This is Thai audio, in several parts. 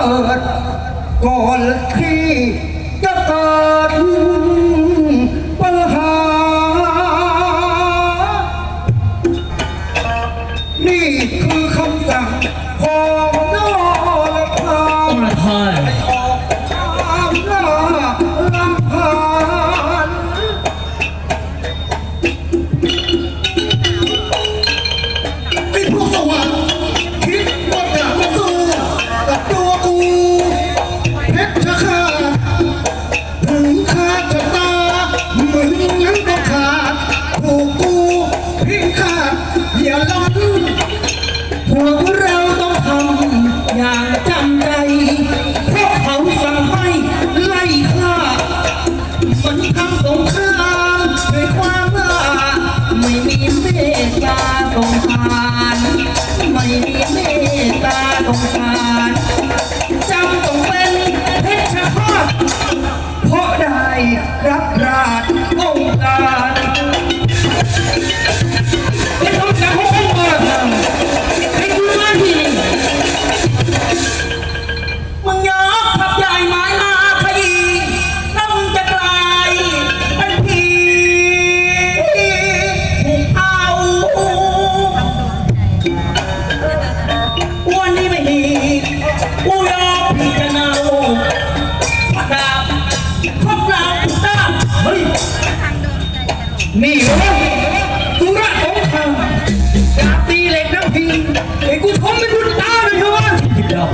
กิดก่อนที่ เหมือนนั้นขาดผูกกูพิงขาดอย่าล้นพวกเราต้องทำอย่างจำใจเพราะเขาสั่ให้ไล่ฆ่ามันทำสงครามด้วยความว่ไม่มีเมตตาสงสาร นี่เหรอตุระสงครามดาบตีเหล็กน้ำพิงไอ้กูทมเป็นบุณตาเลยเหรอวะคิดแล้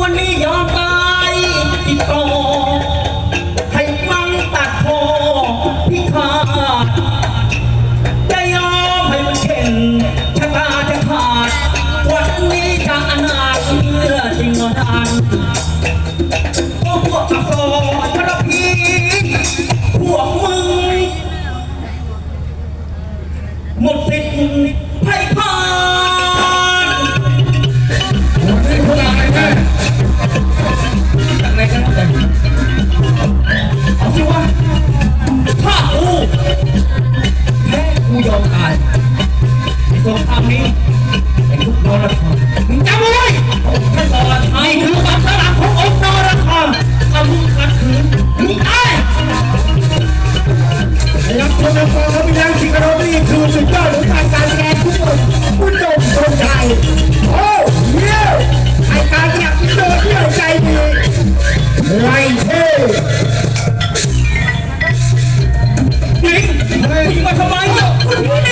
วันนี้ยอมตายที่ต่อให้มังตัดคอพิฆาตจะยอมให้มันเข็นชะตาจะขาด วันนี้จะอนาคตเพื่อจริงนอน ที่หญิงหญิงมาทำไมเนี่ย